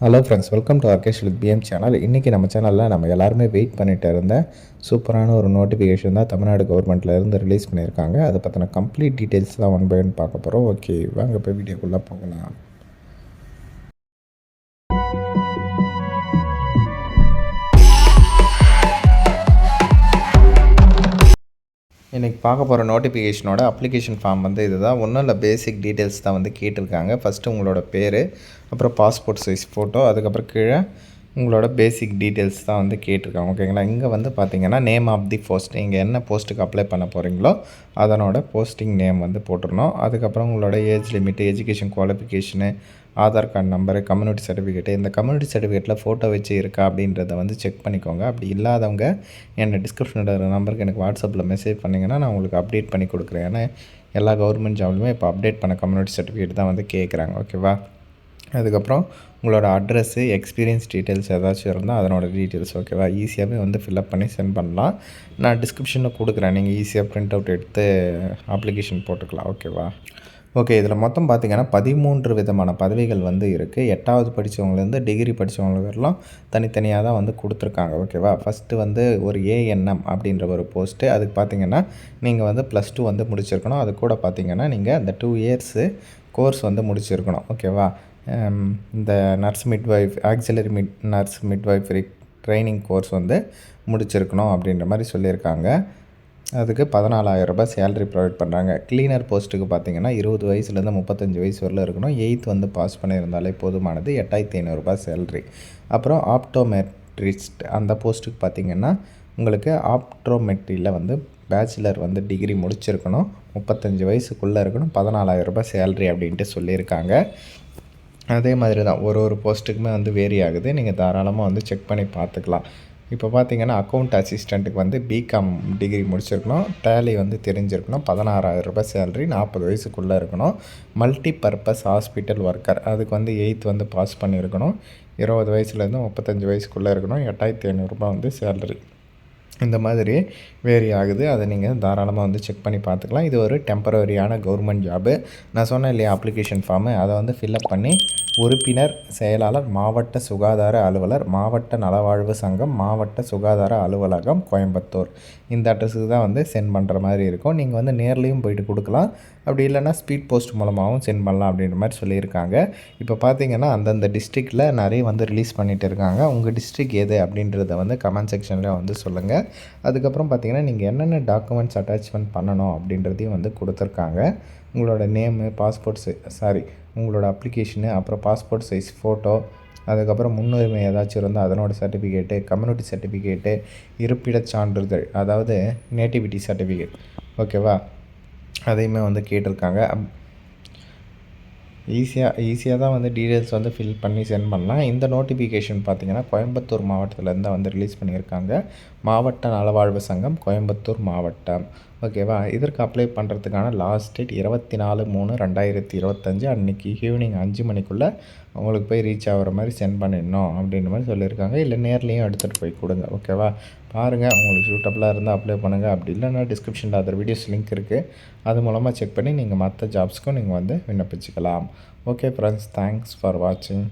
Hello friends welcome to ஆர்கேஷ் with PM channel இன்றைக்கி நம்ம சேனலில் நம்ம எல்லாருமே வெயிட் பண்ணிட்டு இருந்த சூப்பரான ஒரு நோட்டிஃபிகேஷன் தான் தமிழ்நாடு கவர்மெண்ட்ல இருந்து ரிலீஸ் பண்ணியிருக்காங்க. அதை பற்றின கம்ப்ளீட் டீட்டெயில்ஸ் தான் ஒன் பை ஒன் பார்க்க போகிறோம் ஓகே வாங்க போய் வீடியோக்குள்ளே போகலாம். இன்றைக்கி பார்க்க போகிற நோட்டிஃபிகேஷனோட அப்ளிகேஷன் ஃபார்ம் வந்து இதுதான். ஒன்றும் இல்லை பேசிக் டீட்டெயில்ஸ் தான் வந்து கேட்டிருக்காங்க. ஃபஸ்ட்டு உங்களோட பேர் அப்புறம் பாஸ்போர்ட் சைஸ் ஃபோட்டோ அதுக்கப்புறம் கீழே உங்களோட பேசிக் டீட்டெயில்ஸ் தான் வந்து கேட்டிருக்காங்க ஓகேங்களா இங்கே வந்து பார்த்தீங்கன்னா நேம் ஆஃப் தி போஸ்ட் நீங்கள் என்ன போஸ்ட்டுக்கு அப்ளை பண்ண போகிறீங்களோ அதனோட போஸ்டிங் நேம் வந்து போட்டுருணும் அதுக்கப்புறம் உங்களோட age limit education qualification Aadhaar card number community certificate இந்த கம்யூனிட்டி சர்டிஃபிகேட்டில் ஃபோட்டோ வச்சு இருக்கா அப்படின்றத வந்து செக் பண்ணிக்கோங்க. அப்படி இல்லாதவங்க என்ன டிஸ்கிரிப்ஷனோட நம்பருக்கு எனக்கு வாட்ஸ்அப்பில் மெசேஜ் பண்ணிங்கன்னா நான் உங்களுக்கு அப்டேட் பண்ணி கொடுக்குறேன். ஏன்னா எல்லா கவர்மெண்ட் ஜாப்லையுமே இப்போ அப்டேட் பண்ண கம்யூனிட்டி சர்டிஃபிகேட் தான் வந்து கேட்குறாங்க ஓகேவா அதுக்கப்புறம் உங்களோட அட்ரஸ்ஸு எக்ஸ்பீரியன்ஸ் டீட்டெயில்ஸ் ஏதாச்சும் இருந்தால் அதனோட டீட்டெயில்ஸ் ஓகேவா ஈஸியாகவே வந்து ஃபில்அப் பண்ணி சென்ட் பண்ணலாம். நான் டிஸ்கிரிப்ஷனில் கொடுக்குறேன். நீங்கள் ஈஸியாக ப்ரிண்ட் அவுட் எடுத்து அப்ளிகேஷன் போட்டுக்கலாம் ஓகேவா ஓகே இதில் மொத்தம் பார்த்திங்கன்னா பதிமூன்று விதமான பதவிகள் வந்து இருக்குது எட்டாவது படித்தவங்கலேருந்து டிகிரி படித்தவங்களுக்கெல்லாம் தனித்தனியாக தான் வந்து கொடுத்துருக்காங்க ஓகேவா ஃபஸ்ட்டு வந்து ஒரு ஏஎன்எம் அப்படின்ற ஒரு போஸ்ட்டு அதுக்கு பார்த்திங்கன்னா நீங்கள் வந்து ப்ளஸ் டூ வந்து முடிச்சிருக்கணும். அது கூட பார்த்திங்கன்னா நீங்கள் அந்த டூ இயர்ஸு கோர்ஸ் வந்து முடிச்சிருக்கணும் ஓகேவா Um, இந்த nurse midwife auxiliary mid nurse midwifery training course வந்து முடிச்சிருக்கணும் அப்படின்ற மாதிரி சொல்லியிருக்காங்க. அதுக்கு பதினாலாயிரம் ரூபாய் சேலரி ப்ரொவைட் பண்ணுறாங்க கிளீனர் போஸ்ட்டுக்கு பார்த்தீங்கன்னா இருபது வயசுலேருந்து முப்பத்தஞ்சு வயசு வரல இருக்கணும். எயித் வந்து பாஸ் பண்ணியிருந்தாலே போதுமானது எட்டாயிரத்தி ஐநூறுரூபா சேலரி அப்புறம் ஆப்டோமெட்ரிஸ்ட் அந்த போஸ்ட்டுக்கு பார்த்தீங்கன்னா உங்களுக்கு ஆப்ட்ரோமெட்ரியில் வந்து பேச்சுலர் வந்து டிகிரி முடிச்சிருக்கணும். முப்பத்தஞ்சு வயசுக்குள்ளே இருக்கணும். பதினாலாயிரம் ரூபாய் சேலரி அப்படின்ட்டு சொல்லியிருக்காங்க. அதே மாதிரி தான். ஒரு ஒரு போஸ்ட்டுக்குமே வந்து வேரி ஆகுது. நீங்கள் தாராளமாக வந்து செக் பண்ணி பார்த்துக்கலாம். இப்போ பார்த்தீங்கன்னா அக்கௌண்ட் அசிஸ்டண்ட்டுக்கு வந்து பிகாம் டிகிரி முடிச்சிருக்கணும். டேலி வந்து தெரிஞ்சிருக்கணும். பதினாறாயிரம் ரூபாய் சேலரி நாற்பது வயசுக்குள்ளே இருக்கணும். மல்டி பர்பஸ் ஹாஸ்பிட்டல் ஒர்க்கர் அதுக்கு வந்து எயித் வந்து பாஸ் பண்ணியிருக்கணும். இருபது வயசுலேருந்து முப்பத்தஞ்சு வயசுக்குள்ளே இருக்கணும். எட்டாயிரத்தி ஐநூறுரூபா வந்து சேலரி இந்த மாதிரி வேரி ஆகுது அதை நீங்கள் தாராளமாக வந்து செக் பண்ணி பார்த்துக்கலாம். இது ஒரு டெம்பரரியான கவர்மெண்ட் ஜாபு நான் சொன்னேன் இல்லையா அப்ளிகேஷன் ஃபார்மு அதை வந்து ஃபில்அப் பண்ணி உறுப்பினர் செயலாளர் மாவட்ட சுகாதார அலுவலர் மாவட்ட நலவாழ்வு சங்கம் மாவட்ட சுகாதார அலுவலகம் கோயம்புத்தூர். இந்த அட்ரஸுக்கு தான் வந்து சென்ட் பண்ணுற மாதிரி இருக்கும். நீங்கள் வந்து நேர்லேயும் போயிட்டு கொடுக்கலாம். அப்படி இல்லைனா ஸ்பீட் போஸ்ட் மூலமாகவும் சென்ட் பண்ணலாம் அப்படின்ற மாதிரி சொல்லியிருக்காங்க. இப்போ பார்த்தீங்கன்னா அந்தந்த டிஸ்ட்ரிக்டில் நிறைய வந்து ரிலீஸ் பண்ணிகிட்டு இருக்காங்க. உங்கள் டிஸ்ட்ரிக் எது அப்படின்றத வந்து கமெண்ட் செக்ஷனில் வந்து சொல்லுங்கள் அதுக்கப்புறம் பார்த்தீங்கன்னா நீங்கள் என்னென்ன டாக்குமெண்ட்ஸ் அட்டாச்மெண்ட் பண்ணணும் அப்படின்றதையும் வந்து கொடுத்துருக்காங்க. உங்களோட நேமு பாஸ்போர்ட் சாரி உங்களோட அப்ளிகேஷனு அப்புறம் பாஸ்போர்ட் சைஸ் ஃபோட்டோ அதுக்கப்புறம் முன்னுரிமை ஏதாச்சும் இருந்தால் அதனோட சர்டிஃபிகேட்டு கம்யூனிட்டி சர்டிஃபிகேட்டு இருப்பிடச் சான்றிதழ் அதாவது நேட்டிவிட்டி சர்டிஃபிகேட் ஓகேவா அதையுமே வந்து கேட்டிருக்காங்க. ஈஸியாக ஈஸியாக தான் வந்து டீட்டெயில்ஸ் வந்து ஃபில் பண்ணி சென்ட் பண்ணலாம். இந்த நோட்டிஃபிகேஷன் பார்த்திங்கன்னா கோயம்புத்தூர் மாவட்டத்திலேருந்து வந்து ரிலீஸ் பண்ணியிருக்காங்க. மாவட்ட நலவாழ்வு சங்கம் கோயம்புத்தூர் மாவட்டம். ஓகேவா? இதற்கு அப்ளை பண்ணுறதுக்கான லாஸ்ட் டேட் இருபத்தி நாலு மூணு ரெண்டாயிரத்தி இருபத்தஞ்சி. அன்றைக்கி ஈவினிங் அஞ்சு மணிக்குள்ளே உங்களுக்கு போய் ரீச் ஆகிற மாதிரி சென்ட் பண்ணிடணும் அப்படின்ற மாதிரி சொல்லியிருக்காங்க. இல்லை நேர்லேயும் எடுத்துகிட்டு போய் கொடுங்க. ஓகேவா? பாருங்கள் உங்களுக்கு சூட்டபுளாக இருந்தால் அப்ளை பண்ணுங்கள் அப்படி இல்லைன்னா டிஸ்கிரிப்ஷனில் அதர் வீடியோஸ் லிங்க் இருக்குது அது மூலமாக செக் பண்ணி நீங்கள் மற்ற ஜாப்ஸ்க்கும் நீங்கள் வந்து விண்ணப்பிச்சுக்கலாம். ஓகே ஃப்ரெண்ட்ஸ் தேங்க்ஸ் ஃபார் வாட்சிங்